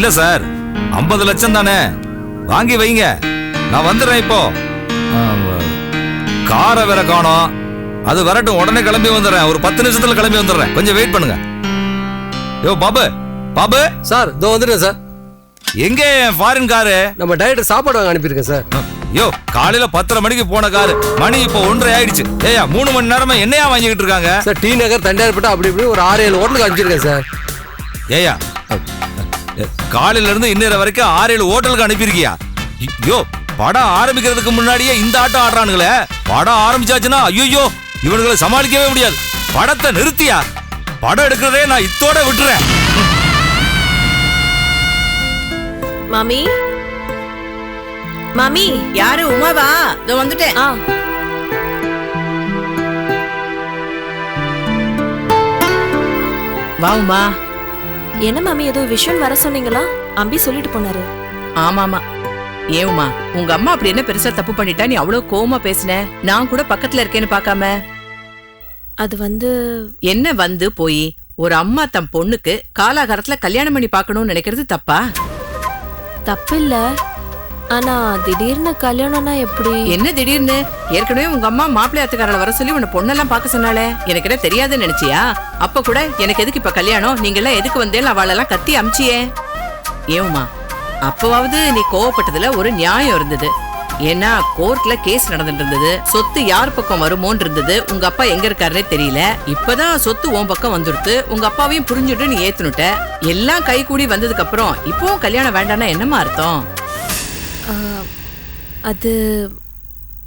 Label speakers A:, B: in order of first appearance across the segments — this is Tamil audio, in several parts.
A: இல்ல சார். ஐம்பது லட்சம் தானே. வாங்கி வைங்க. நான் வந்துடுறேன் இப்போ. காரை வேற காணோம். அது வரட்டும் உடனே கிளம்பி வந்துடுறேன் ஒரு பத்து நிமிஷத்துல கிளம்பி வந்துடுறேன் கொஞ்சம் வெயிட் பண்ணுங்க. யோ பாபு பாபு.
B: சார் இதோ வந்துட்டேன் சார்.
A: எங்க ஃபாரின் காரு
B: நம்ம டைரக்டர் சாப்பாடு வாங்க அனுப்பியிருக்கேன் சார்.
A: யோ காலையில பத்தரை மணிக்கு போன காரு மணி இப்போ ஒன்றரை ஆயிடுச்சு. ஏயா மூணு மணி நேரமா என்னையா வாங்கிக்கிட்டு இருக்காங்க?
B: சார் டி நகர் தண்டையார்பேட்டை அப்படி இப்படி ஒரு ஆறு ஏழு ஹோட்டலுக்கு அனுப்பிச்சிருக்கேன் சார்.
A: ஏயா காலையில இருந்து இன்னொரு வரைக்கும் ஆறு ஏழு ஹோட்டலுக்கு அனுப்பியிருக்கியா? ஐயோ படம் ஆரம்பிக்கிறதுக்கு முன்னாடியே இந்த ஆட்டம் ஆடுறானுங்களே. படம் ஆரம்பிச்சாச்சுன்னா ஐயோ இவனுங்களை சமாளிக்கவே முடியாது. படத்தை நிறுத்தியா? படம் எடுக்கிறதே நான் இத்தோட விட்டுறேன்.
C: மாமி? மாமி?
D: யாரு? உமாவா? இதோ வந்துட்டேன்.
C: ஆ.
D: வா உமா.
C: என்ன மாமி ஏதோ விஷயம் வர சொன்னீங்களா? அம்பி சொல்லிட்டு போனாரு.
D: ஆமாமா. ஏன் உமா உங்க அம்மா அப்படி என்ன பெருசா தப்பு பண்ணிட்டா நீ அவ்வளவு கோவமா பேசின? நான் கூட பக்கத்துல இருக்கேன்னு பார்க்காம.
C: அது வந்து
D: என்ன வந்து போய் ஒரு அம்மா தம் பொண்ணுக்கு காலாகாலத்துல கல்யாணம் பண்ணி பார்க்கணும்னு நினைக்கிறது தப்பா?
C: தப்பு இல்ல ஆனா திடீர்னு கல்யாணம்னா எப்படி?
D: என்ன திடீர்னு? ஏற்கனவே உங்க அம்மா மாப்பிள்ளையாத்துக்காரல வர சொல்லி உன்னை பொண்ணெல்லாம் பார்க்க சொன்னாலே எனக்கு என்ன தெரியாதுன்னு நினைச்சியா? அப்ப கூட எனக்கு எதுக்கு இப்ப கல்யாணம்? நீங்க எல்லாம் எதுக்கு வந்தேன்னு அவளெல்லாம் கத்தி அமிச்சியே. ஏவுமா அப்பவாவது நீ கோவப்பட்டதுல ஒரு நியாயம் இருந்தது. ஏன்னா கோர்ட்ல கேஸ் நடந்துட்டு இருந்தது சொத்து யார் பக்கம் வருமோன்னு இருந்தது உங்க அப்பா எங்க இருக்காருன்னே தெரியல. இப்பதான் சொத்து உன் பக்கம் வந்துடுத்து. உங்க அப்பாவையும் புரிஞ்சுட்டு நீ ஏத்துனுட்ட. எல்லாம் கை கூடி வந்ததுக்கு அப்புறம் இப்பவும் கல்யாணம் வேண்டாம்னா என்னமா அர்த்தம்?
C: அது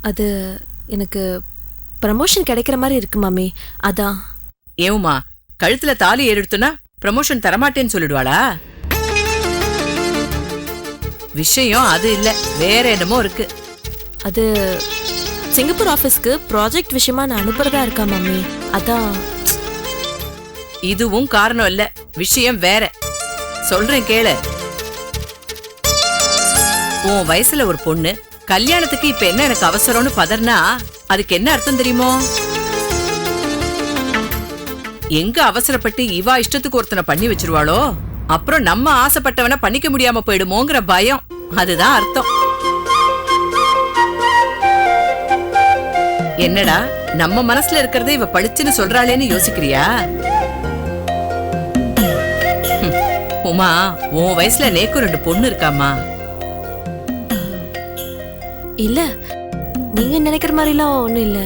C: அது எனக்கு ப்ரமோஷன் கிடைக்கிற மாதிரி இருக்கு மாமி. அதான்.
D: ஏவுமா கழுத்துல தாலி ஏறிடுத்துனா ப்ரமோஷன் தரமாட்டேன்னு சொல்லிடுவாளா? விஷயம் அது இல்ல. வேற என்னமோ இருக்கு.
C: அது சிங்கப்பூர் ஆஃபீஸ்க்கு ப்ராஜெக்ட் விஷயமா நான் அனுப்புறதா இருக்கா மாமி? அதான்.
D: இதுவும் காரணம் இல்ல. விஷயம் வேற. சொல்றேன் கேளு. உன் வயசுல ஒரு பொண்ணு கல்யாணத்துக்கு இப்ப என்ன எனக்கு அவசரம்னு பதர்னா அதுக்கு என்ன அர்த்தம் தெரியுமோ? எங்க அவசரப்பட்டு இவா இஷ்டத்துக்கு ஒருத்தனை பண்ணி வச்சிருவாளோ? அப்புறம் நம்ம ஆசைப்பட்டவன பண்ணிக்க முடியாம போயிடுமோங்கிற பயம். அதுதான் அர்த்தம். என்னடா நம்ம மனசுல இருக்கிறத இவ படிச்சுன்னு சொல்றாளேன்னு யோசிக்கிறியா? உமா உன் வயசுல நேக்கும் ரெண்டு பொண்ணு இருக்காமா
C: இல்ல. நீங்க நினைக்கிற மாதிரிலாம் ஒண்ணும் இல்ல.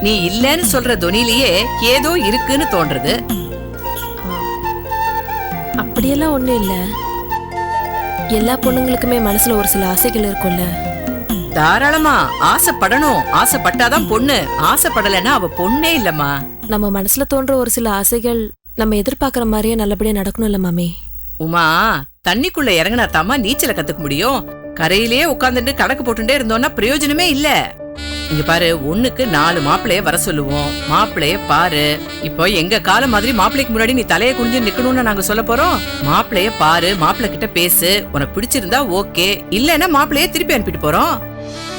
D: நீ இல்லன்னு சொல்ற துணிலேயே ஏதோ இருக்குன்னு தோன்றது.
C: அப்படியெல்லாம் ஒண்ணும் இல்ல. எல்லா பொண்ணுங்களுக்குமே மனசுல ஒரு சில ஆசைகள் இருக்கும்ல.
D: தாராளமா ஆசைப்படணும். ஆசைப்பட்டாதான் பொண்ணு. ஆசைப்படலைன்னா அவ பொண்ணே இல்லம்மா.
C: நம்ம மனசுல தோன்ற ஒரு சில ஆசைகள் நம்ம எதிர்பார்க்கிற மாதிரியே நல்லபடியா நடக்கணும்ல மாமி.
D: உமா தண்ணிக்குள்ள இறங்கினா தாமா நீச்சல கத்துக்க முடியும். கரையிலேயே உட்கார்ந்துட்டு கணக்கு போட்டுட்டே இருந்தோம்னா பிரயோஜனமே இல்ல. இங்க பாரு ஒண்ணுக்கு நாலு மாப்பிளைய வர சொல்லுவோம். மாப்பிளைய பாரு. இப்போ எங்க காலம் மாதிரி மாப்பிளைக்கு முன்னாடி நீ தலைய குனிஞ்சு நிக்கணும்னு நாங்க சொல்ல போறோம்? மாப்பிளைய பாரு மாப்பிள்ளை கிட்ட பேசு. உனக்கு பிடிச்சிருந்தா ஓகே. இல்லன்னா மாப்பிளைய திருப்பி அனுப்பிட்டு போறோம்.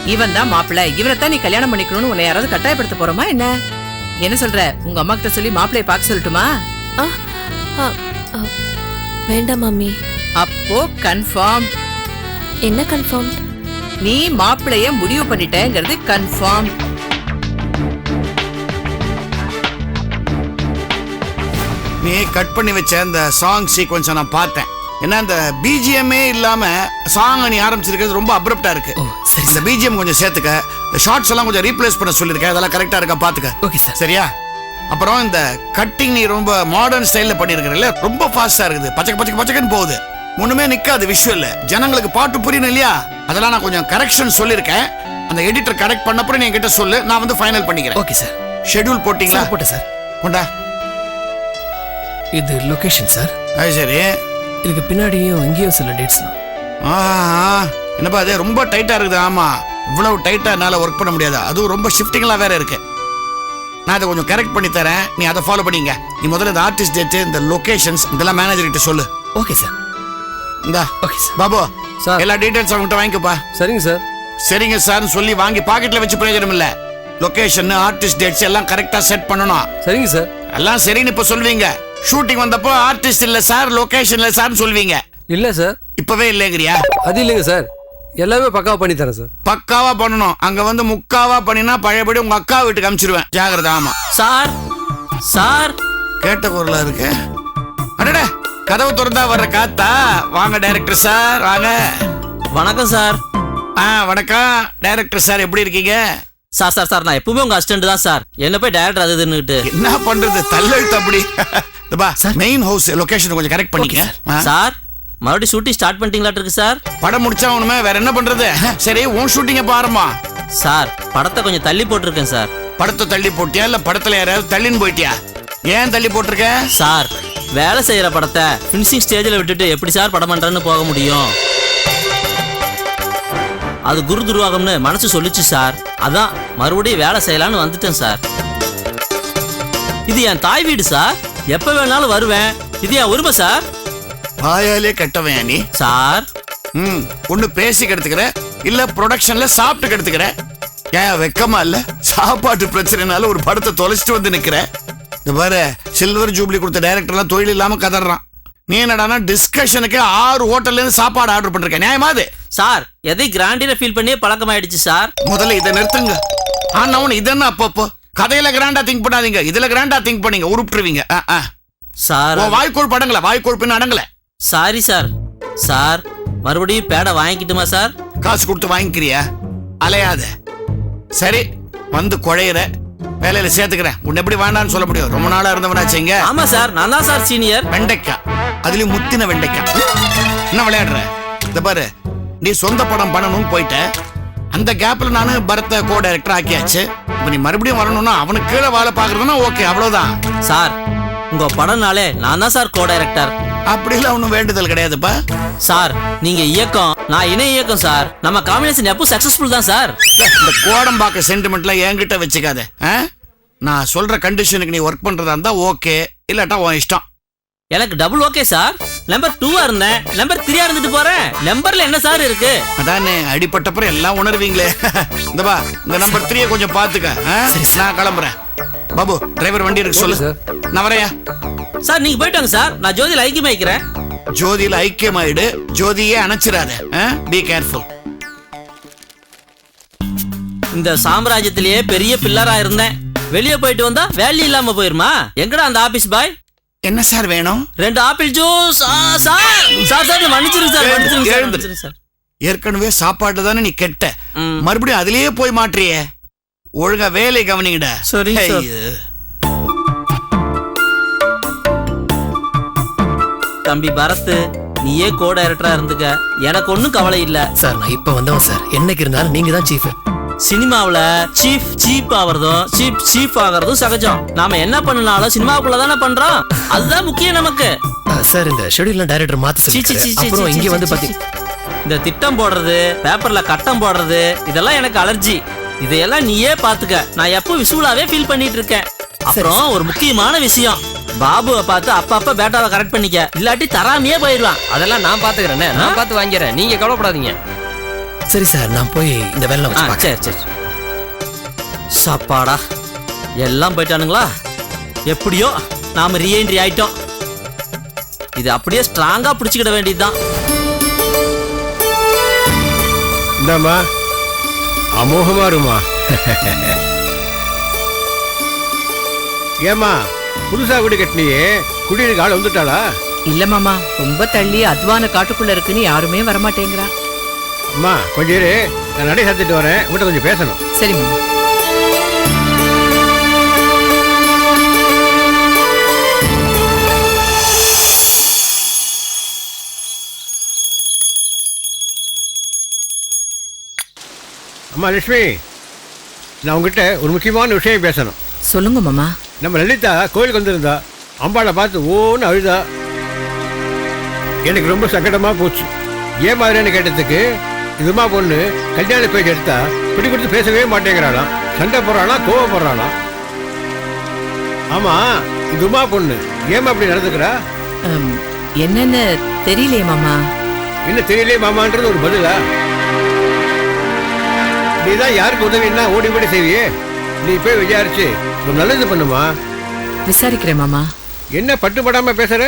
D: இவன் தான் மாப்பிள்ளை இவனை தான் நீ கல்யாணம் பண்ணிக்கணும்னு உன்னை யாராவது கட்டாயப்படுத்த போறோமா என்ன? என்ன சொல்ற? உங்க அம்மா கிட்ட சொல்லி மாப்பிளைய பார்க்க சொல்லட்டுமா?
C: ஆ, ஆ, ஆ, வேண்டாம் மாமி.
D: அப்போ கன்ஃபார்ம்
C: என்ன கன்ஃபார்ம்
D: நீ மாப்பிளைய முடிவு பண்ணிட்டேங்கிறது கன்ஃபார்ம்
E: நீ கட் பண்ணி வச்ச இந்த சாங் சீக்வன்ஸை நான் பார்த்தேன். ஏன்னா இந்த பிஜிஎம்மே இல்லாம சாங் நீ ஆரம்பிச்சிருக்கிறது ரொம்ப அப்ரப்டா இருக்கு. இந்த பிஜிஎம் கொஞ்சம் சேர்த்துக்க. இந்த ஷார்ட்ஸ் எல்லாம் கொஞ்சம் ரீப்ளேஸ் பண்ண சொல்லியிருக்கேன் அதெல்லாம் கரெக்டா இருக்கா பாத்துக்க
B: ஓகே சார்
E: சரியா? அப்புறம் இந்த கட்டிங் நீ ரொம்ப மாடர்ன் ஸ்டைல்ல பண்ணிருக்கிறல்ல ரொம்ப ஃபாஸ்டா இருக்குது. பச்சை பச்சை பச்சைக்குன்னு போகுது. ஒண்ணுமே நிக்காது விஷுவல்ல ஜனங்களுக்கு பாட்டு புரியணும் இல்லையா? அதெல்லாம் நான் கொஞ்சம் கரெக்ஷன் சொல்லியிருக்கேன். அந்த எடிட்டர் கரெக்ட் பண்ணப்பறம் நீ என்கிட்ட சொல்லு. நான் வந்து ஃபைனல் பண்ணிக்கிறேன்.
B: ஓகே சார்
E: ஷெட்யூல் போட்டிங்களா?
B: சார் போட்டேன் சார்
E: கொண்டா.
B: இது லொகேஷன் சார்
E: அது சரி.
B: இதுக்கு பின்னாடியும் இங்கேயும் சில டேட்ஸ்
E: ஆஹா, என்னப்பா அது ரொம்ப டைட்டா இருக்குது. ஆமா. இவ்வளவு டைட்டா என்னால ஒர்க் பண்ண முடியாது. அதுவும் ரொம்ப ஷிஃப்டிங்லாம் வேற இருக்கு. நான் அதை கொஞ்சம் கரெக்ட் பண்ணி தரேன் நீ அதை ஃபாலோ பண்ணிங்க. நீ முதல்ல இந்த ஆர்டிஸ்ட் டேட் இந்த லொகேஷன்ஸ் இதெல்லாம் மேனேஜர் கிட்ட சொல்லு.
B: ஓகே சார்
E: இந்தா.
B: Okay sir
E: Babu
B: sir.
E: எல்லா டீடைல்ஸ் அவங்ககிட்ட வாங்கிக்கப்பா.
B: சரிங்க சார்
E: சரிங்க சார்னு சொல்லி வாங்கி பாக்கெட்ல வச்சு பிரயோஜனம் இல்ல லொகேஷன் ஆர்டிஸ்ட் டேட்ஸ் எல்லாம் கரெக்டா செட் பண்ணணும்.
B: சரிங்க சார்
E: எல்லாம் சரின்னு இப்ப சொல்வீங்க ஷூட்டிங் வந்தப்போ ஆர்டிஸ்ட் இல்ல சார் லொகேஷன் இல்ல சார்னு சொல்வீங்க
B: இல்ல சார்
E: இப்பவே இல்லைங்கிறியா?
B: அது இல்லைங்க சார் எல்லாமே பக்காவா பண்ணி தரேன் சார்
E: பக்காவா பண்ணணும். அங்க வந்து முக்காவா பண்ணினா பழையபடி உங்க அக்கா வீட்டுக்கு அனுப்பிச்சிருவேன் ஜாகிரதை ஆமா.
F: சார் சார்
E: கேட்ட குரலா இருக்கு? அடடே. கதவு திறந்தா வர்ற காத்தா? வாங்க டைரக்டர் சார் வாங்க.
F: வணக்கம் சார்
E: ஆ வணக்கம். டைரக்டர் சார் எப்படி இருக்கீங்க?
F: சார் சார் சார் நான் எப்பவுமே உங்க அசிஸ்டன்ட் தான் சார் என்ன போய் டேரக்டர் அது இதுன்னுட்டு
E: என்ன பண்றது? தள்ளெழுத்து அப்படி இதுபா மெயின் ஹவுஸ் லொகேஷன் கொஞ்சம் கரெக்ட் பண்ணிக்க
F: சார் மறுபடியும் ஷூட்டிங் ஸ்டார்ட் பண்ணிட்டீங்களாட்டு இருக்கு சார்
E: படம் முடிச்சா ஒண்ணுமே வேற என்ன பண்றது? சரி உன் ஷூட்டிங் எப்ப ஆரம்பம்
F: சார் படத்தை கொஞ்சம் தள்ளி போட்டிருக்கேன் சார்
E: படத்தை தள்ளி போட்டியா? இல்ல படத்துல யாராவது தள்ளின்னு போயிட்டியா? ஏன் தள்ளி போட்டிருக்க?
F: சார் வேலை செய்யற படத்தை ஃபினிஷிங் ஸ்டேஜில் விட்டுட்டு எப்படி சார் படம் பண்றேன்னு போக முடியும்? அது குரு துருவாகம்னு மனசு சொல்லுச்சு சார். அதான் மறுபடியும் வேலை செய்யலான்னு வந்துட்டேன் சார். இது என் தாய் வீடு சார். எப்ப வேணாலும் வருவேன். இது என் உரிமை சார்.
E: வாயாலே கட்டவன் நீ.
F: சார்.
E: ம் ஒண்ணு பேசி கெடுத்துக்கிற இல்ல ப்ரொடக்ஷன்ல சாப்பிட்டு கெடுத்துக்கிற ஏன் வெக்கமா இல்ல? சாப்பாட்டு பிரச்சனைனால ஒரு படத்தை தொலைச்சிட்டு வந்து நிக்கிற இந்த பாரு சில்வர் ஜூப்ளி கொடுத்த டைரக்டர்லாம் தொழில் இல்லாம கதறான். நீ என்னடானா டிஸ்கஷனுக்கு ஆறு ஹோட்டல்ல இருந்து சாப்பாடு ஆர்டர் பண்றீங்க நியாயமா அது?
F: சார் எதை கிராண்டின ஃபீல் பண்ணியே பழக்கமாயிடுச்சு சார்
E: முதல்ல இதை நிறுத்துங்க. ஆனா அவனு இதென்ன அப்பப்போ? கதையில கிராண்டா திங்க் பண்ணாதீங்க. இதுல கிராண்டா திங்க் பண்ணீங்க. ஆ.
F: சார்
E: வாய்க்கோள் படங்கள வாய்க்கோள் பின்ன அடங்கல.
F: சாரி சார் சார் மறுபடியும் பேடை வாங்கிக்கிட்டுமா சார்
E: காசு கொடுத்து வாங்கிக்கிறியா? அலையாத. சரி வந்து குழையிற. வேலையில சேர்த்துக்கிறேன். உன்னை எப்படி வேண்டாம்னு சொல்ல முடியும். ரொம்ப நாளா இருந்தவனாச்சுங்க
F: ஆமா சார் நான் தான் சார் சீனியர்.
E: வெண்டைக்காய். அதுலயும் முத்தின வெண்டைக்காய். என்ன விளையாடுற? இந்த பாரு. நீ சொந்த படம் பண்ணணும்னு போயிட்ட. அந்த கேப்ல நானு பரத்தை கோ டைரக்டர் ஆக்கியாச்சு. இப்ப நீ மறுபடியும் வரணும்னா அவனுக்கு கீழே வேலை பாக்குறதுன்னா ஓகே அவ்வளவுதான்.
F: சார் உங்க படம்னாலே நான் தான் சார் கோ டைரக்டர்
E: அப்படிலாம் ஒன்றும் வேண்டுதல் கிடையாதுப்பா.
F: சார் நீங்க இயக்கம் நான் இணை இயக்கம் சார். நம்ம காம்பினேஷன் எப்போ சக்சஸ்ஃபுல் தான் சார்.
E: இந்த கோடம்பாக்க சென்டிமெண்ட்லாம் என்கிட்ட வச்சுக்காத? நான் சொல்ற கண்டிஷனுக்கு நீ ஒர்க் பண்றதா இருந்தா ஓகே இல்லாட்டா உன் இஷ்டம்.
F: எனக்கு டபுள் ஓகே சார். நம்பர் டூவா இருந்தேன். நம்பர் த்ரீயா இருந்துட்டு போறேன். நம்பர்ல என்ன சார் இருக்கு?
E: அதானே அடிப்பட்டப்புறம் எல்லாம் உணர்வீங்களே. இந்த பா இந்த நம்பர் த்ரீயை கொஞ்சம் பாத்துக்க? நான் கிளம்புறேன். பாபு டிரைவர் வண்டி இருக்கு சொல்லு.
B: சார்.
E: நான் வரையா
F: சார் நீங்க போயிட்டு வாங்க சார். நான் ஜோதியில ஐக்கியமாய்க்கிறேன்
E: ஜோதியில ஐக்கியமாயிடு ஜோதியே அணைச்சிடாத பி கேர்ஃபுல்
F: இந்த சாம்ராஜ்யத்திலேயே பெரிய பில்லரா இருந்தேன். வெளியே போயிட்டு வந்தா வேல்யூ இல்லாம போயிருமா? எங்கடா அந்த ஆபீஸ் பாய்
E: என்ன சார் வேணும்?
F: ரெண்டு apple juice sir sir sir மன்னிச்சிருங்க சார் மன்னிச்சிருங்க சார்
E: ஏற்கனவே சாப்பாடு தானே நீ கெட்ட. மறுபடியும் அதுலயே போய் மாற்றியே ஒழுங்கா வேலையை கவனிங்கடா.
F: சரி, தம்பி பரத் நீயே கோ டைரக்டரா இருந்துக்க. எனக்கு ஒன்றும் கவலை இல்ல.
B: சார் நான் இப்ப வந்தவன் சார். என்னைக்கு இருந்தாலும் நீங்க தான் சீஃப்
F: சினிமாவுல சீஃப் சீப் ஆவறதும் சீப் சீஃப் ஆகறதும் சகஜம். நாம என்ன பண்ணனாலும் சினிமாவுக்குள்ள தானே பண்றோம். அதுதான் முக்கியம் நமக்கு.
B: சார் இந்த ஷெட்யூல்லாம் டைரக்டர் மாத்த அப்புறம் இங்க வந்து
F: சீ. இந்த திட்டம் போடுறது பேப்பர்ல கட்டம் போடுறது இதெல்லாம் எனக்கு அலர்ஜி இதையெல்லாம் நீயே பாத்துக்க. நான் எப்போ விசுவலாவே ஃபீல் பண்ணிட்டு இருக்கேன். அப்புறம் ஒரு முக்கியமான விஷயம். பாபுவை பார்த்து அப்பப்ப பேட்டாவை கரெக்ட் பண்ணிக்க. இல்லாட்டி தராமையே போயிடுவான்.
G: அதெல்லாம் நான் பாத்துக்கிறேனே நான் பார்த்து வாங்கிறேன் நீங்க கவலைப்படாதீங்க.
B: சரி சார் நான் போய் இந்த வேலை
F: சரி சரி சாப்பாடா? எல்லாம் போயிட்டானுங்களா? எப்படியோ நாம ரீஎன்ட்ரி ஆயிட்டோம். இது அப்படியே ஸ்ட்ராங்கா பிடிச்சுக்கிட வேண்டியதுதான்.
H: இந்தாம்மா. அமோகமா இருமா? ஏம்மா? புதுசா வீடு கட்டினியே குடியிருக்க ஆள் வந்துட்டாளா?
D: இல்ல மாமா ரொம்ப தள்ளி அத்வான காட்டுக்குள்ள இருக்குன்னு யாருமே வரமாட்டேங்கிறா.
H: அம்மா கொஞ்சம் இரு. நான் நடை சாத்திட்டு வரேன். உங்கள்கிட்ட கொஞ்சம் பேசணும்.
D: சரி மாமா.
H: அம்மா லட்சுமி நான் உங்ககிட்ட ஒரு முக்கியமான விஷயம் பேசணும்.
D: சொல்லுங்க மாமா.
H: நம்ம லலிதா கோயிலுக்கு வந்திருந்தா அம்பாளை பார்த்து ஓன்னு அழுதா. எனக்கு ரொம்ப சங்கடமா போச்சு. ஏன் மாதிரின்னு கேட்டதுக்கு இதுமா பொண்ணு கல்யாண பேச்சு எடுத்தா பிடி கொடுத்து பேசவே மாட்டேங்கிறாளாம். சண்டை போடுறாளாம் கோவப்படுறாளாம் ஆமா இதுமா பொண்ணு ஏமா அப்படி நடந்துக்கிறா?
D: என்னன்னு தெரியலையே மாமா.
H: இன்னும் தெரியலையே மாமான்றது ஒரு பதிலா? நீ தான் யாருக்கு உதவின்னா ஓடி ஓடி செய்வியே? நீ போய் விசாரிச்சு ஒரு நல்லது பண்ணுமா?
D: விசாரிக்கிறேன் மாமா.
H: என்ன பட்டுப்படாம பேசுற?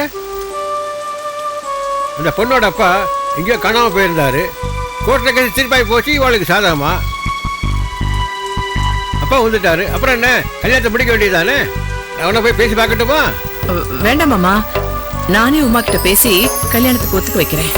H: அந்த பொண்ணோட அப்பா எங்கேயோ காணாம போயிருந்தாரு. கோர்ட்டில் கேட்டு திருப்பாய் போச்சு இவளுக்கு சாதகமா அப்பா வந்துட்டாரு. அப்புறம் என்ன? கல்யாணத்தை முடிக்க வேண்டியதானே அவனை போய் பேசி பார்க்கட்டுமா?
D: வேண்டாம் மாமா. நானே உமா கிட்ட பேசி கல்யாணத்துக்கு ஒத்துக்க வைக்கிறேன்.